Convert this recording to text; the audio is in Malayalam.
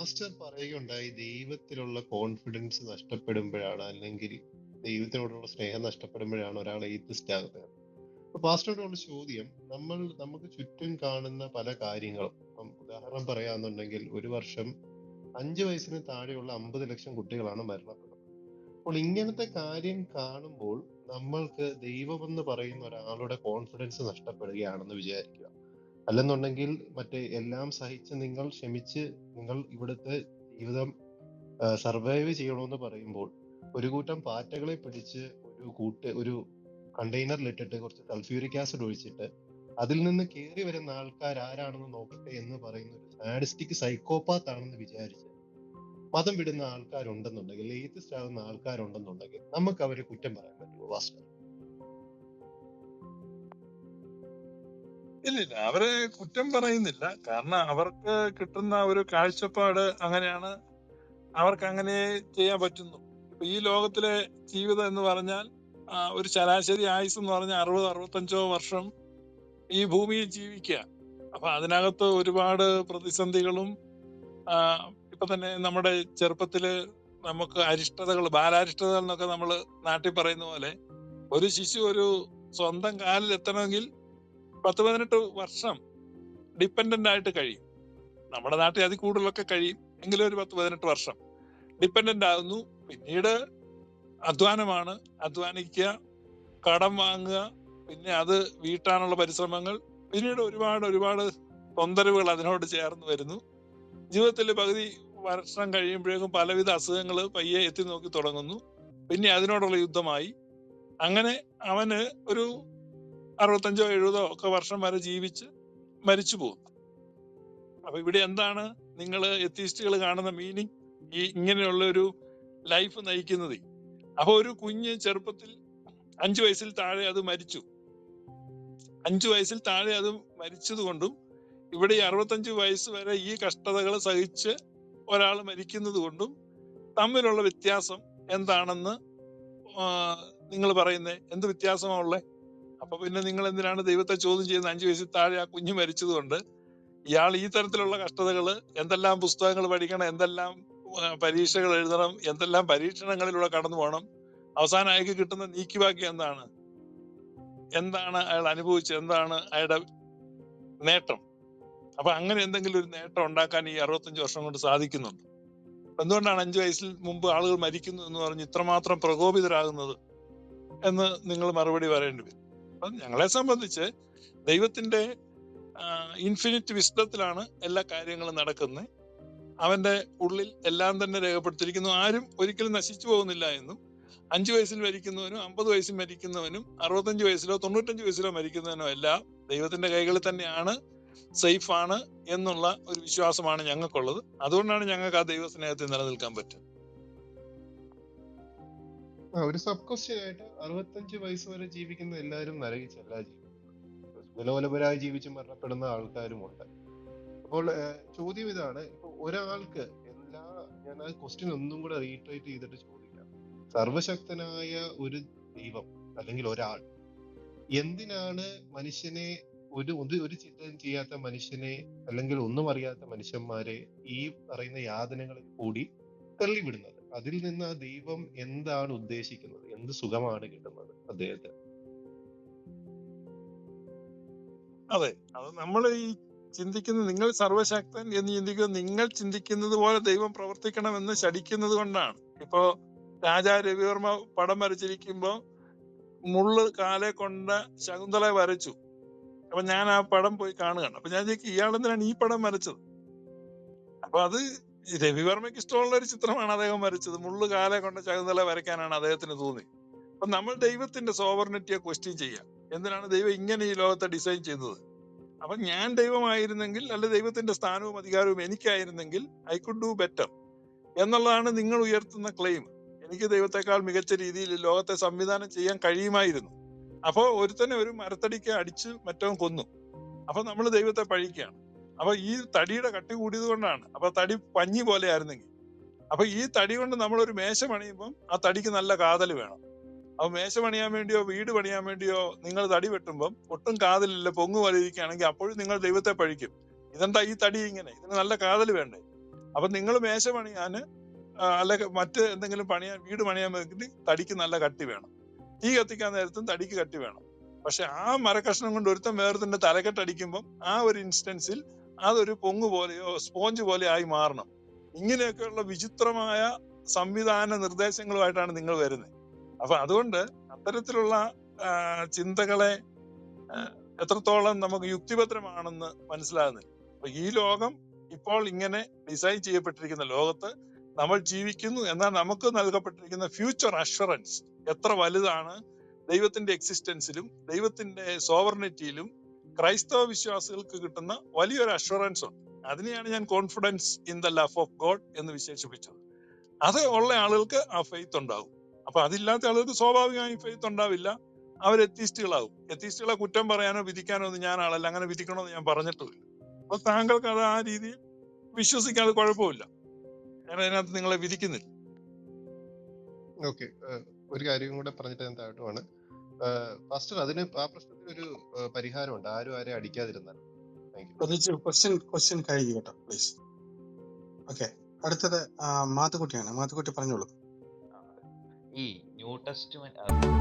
പാസ്റ്റർ പറയുകയുണ്ടായി ദൈവത്തിലുള്ള കോൺഫിഡൻസ് നഷ്ടപ്പെടുമ്പോഴാണ് അല്ലെങ്കിൽ ദൈവത്തിനോടുള്ള സ്നേഹം നഷ്ടപ്പെടുമ്പോഴാണ് ഒരാൾ എയ്ത്തിസ്റ്റ് ആകുന്നത്. അപ്പൊ പാസ്റ്ററോടുള്ള ചോദ്യം നമ്മൾ നമുക്ക് ചുറ്റും കാണുന്ന പല കാര്യങ്ങളും ഉദാഹരണം പറയാന്നുണ്ടെങ്കിൽ ഒരു വർഷം അഞ്ച് വയസ്സിന് താഴെയുള്ള അമ്പത് ലക്ഷം കുട്ടികളാണ് മരണപ്പെടുന്നത്. അപ്പോൾ ഇങ്ങനത്തെ കാര്യം കാണുമ്പോൾ നമ്മൾക്ക് ദൈവമെന്ന് പറയുന്ന ഒരാളുടെ കോൺഫിഡൻസ് നഷ്ടപ്പെടുകയാണെന്ന് വിചാരിക്കുക. അല്ലെന്നുണ്ടെങ്കിൽ മറ്റേ എല്ലാം സഹിച്ച് നിങ്ങൾ ക്ഷമിച്ച് നിങ്ങൾ ഇവിടുത്തെ ജീവിതം സർവൈവ് ചെയ്യണമെന്ന് പറയുമ്പോൾ ഒരു കൂട്ടം പാറ്റകളെ പിടിച്ച് ഒരു കൂട്ട് ഒരു കണ്ടെയ്നറിലിട്ടിട്ട് കുറച്ച് സൾഫ്യൂരിക് ആസിഡ് ഒഴിച്ചിട്ട് അതിൽ നിന്ന് കയറി വരുന്ന ആൾക്കാർ ആരാണെന്ന് നോക്കട്ടെ എന്ന് പറയുന്ന ഒരു സാഡിസ്റ്റിക് സൈക്കോപാത്ത് ആണെന്ന് വിചാരിച്ച് മതം വിടുന്ന ആൾക്കാരുണ്ടെന്നുണ്ടെങ്കിൽ ഏത്തിസ്റ്റ് ആകുന്ന ആൾക്കാരുണ്ടെന്നുണ്ടെങ്കിൽ നമുക്ക് അവരെ കുറ്റം പറയാൻ പറ്റുമോ വാസ്റ്റർ ഇല്ലില്ല അവരെ കുറ്റം പറയുന്നില്ല. കാരണം അവർക്ക് കിട്ടുന്ന ഒരു കാഴ്ചപ്പാട് അങ്ങനെയാണ് അവർക്ക് അങ്ങനെ ചെയ്യാൻ പറ്റുന്നു. ഈ ലോകത്തിലെ ജീവിതം എന്ന് പറഞ്ഞാൽ ഒരു ശരാശരി ആയുസ് എന്ന് പറഞ്ഞാൽ അറുപത് അറുപത്തഞ്ചോ വർഷം ഈ ഭൂമിയിൽ ജീവിക്കുക. അപ്പൊ അതിനകത്ത് ഒരുപാട് പ്രതിസന്ധികളും ഇപ്പൊ തന്നെ നമ്മുടെ ചെറുപ്പത്തിൽ നമുക്ക് അരിഷ്ടതകൾ ബാലാരിഷ്ടതകൾ എന്നൊക്കെ നമ്മൾ നാട്ടിൽ പറയുന്ന പോലെ ഒരു ശിശു ഒരു സ്വന്തം കാലിൽ എത്തണമെങ്കിൽ പത്ത് പതിനെട്ട് വർഷം ഡിപ്പെൻഡന്റ് ആയിട്ട് കഴിയും. നമ്മുടെ നാട്ടിൽ അതിൽ കൂടുതലൊക്കെ കഴിയും. എങ്കിലും ഒരു പത്ത് പതിനെട്ട് വർഷം ഡിപ്പെൻഡന്റ് ആകുന്നു പിന്നീട് അധ്വാനമാണ്. അധ്വാനിക്കുക കടം വാങ്ങുക പിന്നെ അത് വീട്ടാനുള്ള പരിശ്രമങ്ങൾ പിന്നീട് ഒരുപാട് ഒരുപാട് തൊന്തരവുകൾ അതിനോട് ചേർന്ന് വരുന്നു. ജീവിതത്തിൽ പകുതി വർഷം കഴിയുമ്പോഴേക്കും പലവിധ അസുഖങ്ങൾ പയ്യെ എത്തി നോക്കി തുടങ്ങുന്നു. പിന്നെ അതിനോടുള്ള യുദ്ധമായി. അങ്ങനെ അവന് ഒരു അറുപത്തഞ്ചോ എഴുപതോ ഒക്കെ വർഷം വരെ ജീവിച്ച് മരിച്ചു പോകും അപ്പൊ ഇവിടെ എന്താണ് നിങ്ങൾ എത്തിസ്റ്റുകൾ കാണുന്ന മീനിങ് ഈ ഇങ്ങനെയുള്ള ഒരു ലൈഫ് നയിക്കുന്നത്. അപ്പൊ ഒരു കുഞ്ഞ് ചെറുപ്പത്തിൽ അഞ്ചു വയസ്സിൽ താഴെ അത് മരിച്ചു. അഞ്ചു വയസ്സിൽ താഴെ അത് മരിച്ചത് കൊണ്ടും ഇവിടെ ഈ അറുപത്തഞ്ച് വയസ്സ് വരെ ഈ കഷ്ടതകൾ സഹിച്ച് ഒരാൾ മരിക്കുന്നത് കൊണ്ടും തമ്മിലുള്ള വ്യത്യാസം എന്താണെന്ന് നിങ്ങൾ പറയുന്നത് എന്ത് വ്യത്യാസമാ ഉള്ളത് അപ്പൊ പിന്നെ നിങ്ങൾ എന്തിനാണ് ദൈവത്തെ ചോദ്യം ചെയ്യുന്ന അഞ്ചു വയസ്സിൽ താഴെ ആ കുഞ്ഞു മരിച്ചതുകൊണ്ട് ഇയാൾ ഈ തരത്തിലുള്ള കഷ്ടതകൾ എന്തെല്ലാം പുസ്തകങ്ങൾ പഠിക്കണം എന്തെല്ലാം പരീക്ഷകൾ എഴുതണം എന്തെല്ലാം പരീക്ഷണങ്ങളിലൂടെ കടന്നു പോകണം അവസാനം അയാൾക്ക് കിട്ടുന്ന നീക്കിവാക്കി എന്താണ്? എന്താണ് അയാൾ അനുഭവിച്ചത്? എന്താണ് അയാളുടെ നേട്ടം? അപ്പൊ അങ്ങനെ എന്തെങ്കിലും ഒരു നേട്ടം ഉണ്ടാക്കാൻ ഈ അറുപത്തഞ്ച് വർഷം കൊണ്ട് സാധിക്കുന്നുണ്ട്. എന്തുകൊണ്ടാണ് അഞ്ചു വയസ്സിൽ മുമ്പ് ആളുകൾ മരിക്കുന്നു എന്ന് പറഞ്ഞ് ഇത്രമാത്രം പ്രകോപിതരാകുന്നത് എന്ന് നിങ്ങൾ മറുപടി പറയേണ്ടി വരും? അപ്പം ഞങ്ങളെ സംബന്ധിച്ച് ദൈവത്തിന്റെ ഇൻഫിനിറ്റ് വിസ്ഡത്തിലാണ് എല്ലാ കാര്യങ്ങളും നടക്കുന്നത്. അവന്റെ ഉള്ളിൽ എല്ലാം തന്നെ രേഖപ്പെടുത്തിയിരിക്കുന്നു. ആരും ഒരിക്കലും നശിച്ചു പോകുന്നില്ല എന്നും അഞ്ചു വയസ്സിൽ മരിക്കുന്നവനും അമ്പത് വയസ്സിൽ മരിക്കുന്നവനും അറുപത്തഞ്ച് വയസ്സിലോ തൊണ്ണൂറ്റഞ്ച് വയസ്സിലോ മരിക്കുന്നവനോ എല്ലാം ദൈവത്തിന്റെ കൈകളിൽ തന്നെയാണ് സേഫാണ് എന്നുള്ള ഒരു വിശ്വാസമാണ് ഞങ്ങൾക്കുള്ളത്. അതുകൊണ്ടാണ് ഞങ്ങൾക്ക് ആ ദൈവസ്നേഹത്തിൽ നിലനിൽക്കാൻ പറ്റും ആ, ഒരു സബ് ക്വസ്റ്റ്യൻ ആയിട്ട് അറുപത്തഞ്ച് വയസ്സ് വരെ ജീവിക്കുന്ന എല്ലാവരും നരകിച്ചല്ല ജീവിക്കുന്നത് നിലവലപരായി ജീവിച്ച് മരണപ്പെടുന്ന ആൾക്കാരുമുണ്ട്. അപ്പോൾ ചോദ്യം ഇതാണ്. ഇപ്പൊ ഒരാൾക്ക് എല്ലാ ഞാൻ ആ ക്വസ്റ്റ്യൻ ഒന്നും കൂടെ റീട്രേറ്റ് ചെയ്തിട്ട് ചോദിക്കാം. സർവശക്തനായ ഒരു ദൈവം അല്ലെങ്കിൽ ഒരാൾ എന്തിനാണ് മനുഷ്യനെ ഒരു ഒരു ചിന്തയും ചെയ്യാത്ത മനുഷ്യനെ അല്ലെങ്കിൽ ഒന്നും അറിയാത്ത മനുഷ്യന്മാരെ ഈ പറയുന്ന യാതനകളിൽ കൂടി തള്ളിവിടുന്നത്? അതിൽ നിന്ന് ആ ദൈവം എന്താണ് ഉദ്ദേശിക്കുന്നത്? എന്ത് സുഖമാണ് കിട്ടുന്നത് അദ്ദേഹത്തിന്? അതെ. അത് നമ്മൾ ഈ ചിന്തിക്കുന്നത് നിങ്ങൾ സർവശക്തൻ എന്ന് ചിന്തിക്കുന്നത് നിങ്ങൾ ചിന്തിക്കുന്നത് പോലെ ദൈവം പ്രവർത്തിക്കണമെന്ന് ശടിക്കുന്നത് കൊണ്ടാണ്. ഇപ്പോ രാജാ രവിവർമ്മ പടം വരച്ചിരിക്കുമ്പോ മുള്ള് കാലെ കൊണ്ട ശകുന്തള വരച്ചു. അപ്പൊ ഞാൻ ആ പടം പോയി കാണുകയാണ്. അപ്പൊ ഞാൻ ചോദിക്കും ഇയാൾ എന്തിനാണ് ഈ പടം വരച്ചത്? അപ്പൊ അത് രവിവർമ്മയ്ക്ക് ഇഷ്ടമുള്ള ഒരു ചിത്രമാണ് അദ്ദേഹം വരച്ചത്. മുള്ളു കാലെ കൊണ്ട് ശകുന്തല വരയ്ക്കാനാണ് അദ്ദേഹത്തിന് തോന്നി. അപ്പൊ നമ്മൾ ദൈവത്തിന്റെ സോവർണിറ്റിയെ ക്വസ്റ്റ്യൻ ചെയ്യാം. എന്തിനാണ് ദൈവം ഇങ്ങനെ ഈ ലോകത്തെ ഡിസൈൻ ചെയ്തത് അപ്പൊ ഞാൻ ദൈവമായിരുന്നെങ്കിൽ അല്ലെ ദൈവത്തിന്റെ സ്ഥാനവും അധികാരവും എനിക്കായിരുന്നെങ്കിൽ ഐ കുഡ് ഡു ബെറ്റർ എന്നുള്ളതാണ് നിങ്ങൾ ഉയർത്തുന്ന ക്ലെയിം എനിക്ക് ദൈവത്തെക്കാൾ മികച്ച രീതിയിൽ ലോകത്തെ സംവിധാനം ചെയ്യാൻ കഴിയുമായിരുന്നു. അപ്പോ ഒരുത്തനെ ഒരു മരത്തടിക്ക് അടിച്ച് മറ്റവൻ കൊന്നു. അപ്പൊ നമ്മൾ ദൈവത്തെ പഴിക്കുകയാണ്. അപ്പൊ ഈ തടിയുടെ കട്ടി കൂടിയത് കൊണ്ടാണ് അപ്പൊ തടി പഞ്ഞി പോലെ ആയിരുന്നെങ്കിൽ അപ്പൊ ഈ തടി കൊണ്ട് നമ്മൾ ഒരു മേശ പണിയുമ്പോൾ ആ തടിക്ക് നല്ല കാതൽ വേണം. അപ്പൊ മേശ പണിയാൻ വേണ്ടിയോ വീട് പണിയാൻ വേണ്ടിയോ നിങ്ങൾ തടി വെട്ടുമ്പം ഒട്ടും കാതലില്ല പൊങ്ങ് പോലെ ഇരിക്കുകയാണെങ്കിൽ അപ്പോഴും നിങ്ങൾ ദൈവത്തെ പഴിക്കും. ഇതെന്താ ഈ തടി ഇങ്ങനെ? ഇതിന് നല്ല കാതൽ വേണ്ടേ? അപ്പൊ നിങ്ങൾ മേശ പണിയാന് ആ, അല്ലെ മറ്റ് എന്തെങ്കിലും പണിയാൻ വീട് പണിയാൻ വേണ്ടി തടിക്ക് നല്ല കട്ടി വേണം. തീ കത്തിക്കാൻ നേരത്തും തടിക്ക് കട്ടി വേണം. പക്ഷെ ആ മരക്കഷ്ണം കൊണ്ട് ഒരുത്തൻ വേറത്തിന്റെ തലക്കെട്ടടിക്കുമ്പം ആ ഒരു ഇൻസ്റ്റൻസിൽ അതൊരു പൊങ്ങ് പോലെയോ സ്പോഞ്ച് പോലെ ആയി മാറണം. ഇങ്ങനെയൊക്കെയുള്ള വിചിത്രമായ സംവിധാന നിർദ്ദേശങ്ങളുമായിട്ടാണ് നിങ്ങൾ വരുന്നത്. അപ്പൊ അതുകൊണ്ട് അത്തരത്തിലുള്ള ചിന്തകളെ എത്രത്തോളം നമുക്ക് യുക്തിഭദ്രമാണെന്ന് മനസ്സിലാകുന്നില്ല. അപ്പൊ ഈ ലോകം ഇപ്പോൾ ഇങ്ങനെ ഡിസൈൻ ചെയ്യപ്പെട്ടിരിക്കുന്ന ലോകത്ത് നമ്മൾ ജീവിക്കുന്നു എന്നാൽ നമുക്ക് നൽകപ്പെട്ടിരിക്കുന്ന ഫ്യൂച്ചർ അഷുറൻസ് എത്ര വലുതാണ് ദൈവത്തിന്റെ എക്സിസ്റ്റൻസിലും ദൈവത്തിന്റെ സോവർണിറ്റിയിലും ക്രൈസ്തവ വിശ്വാസികൾക്ക് കിട്ടുന്ന വലിയൊരു അഷുറൻസ് ഉണ്ട്. അതിനെയാണ് ഞാൻ confidence in the love of God എന്ന് വിശേഷിപ്പിച്ചത്. അത് ഉള്ള ആളുകൾക്ക് ആ ഫെയ്ത്ത് ഉണ്ടാകും അപ്പൊ അതില്ലാത്ത ആളുകൾക്ക് സ്വാഭാവികമായും ഫെയ്ത്ത് ഉണ്ടാവില്ല. അവർ എത്തിസ്റ്റുകളാകും എത്തിസ്റ്റുകളെ കുറ്റം പറയാനോ വിധിക്കാനോ ഒന്നും ഞാൻ ആളല്ല. അങ്ങനെ വിധിക്കണമെന്ന് ഞാൻ പറഞ്ഞിട്ടില്ല. അപ്പൊ താങ്കൾക്ക് അത് ആ രീതിയിൽ വിശ്വസിക്കാതെ കുഴപ്പമില്ല. ഞാൻ അതിനകത്ത് നിങ്ങളെ വിധിക്കുന്നില്ല. ഓക്കെ ഒരു കാര്യം കൂടെ പറഞ്ഞിട്ട് ഞാൻ ഫാസ്റ്റർ അതിന് ആ പ്രശ്നത്തിന് ഒരു പരിഹാരമുണ്ട്. ആരും ആരെ അടിക്കാതിരുന്നാൽ. ക്വസ്റ്റ്യൻ ക്വസ്റ്റ്യൻ കഴിഞ്ഞു കേട്ടോ പ്ലീസ് ഓക്കെ അടുത്തത് മാത്തുക്കുട്ടിയാണ്. മാത്തുക്കുട്ടി പറഞ്ഞോളൂ. ഈ ന്യൂ ടെസ്റ്റ്മെന്റ്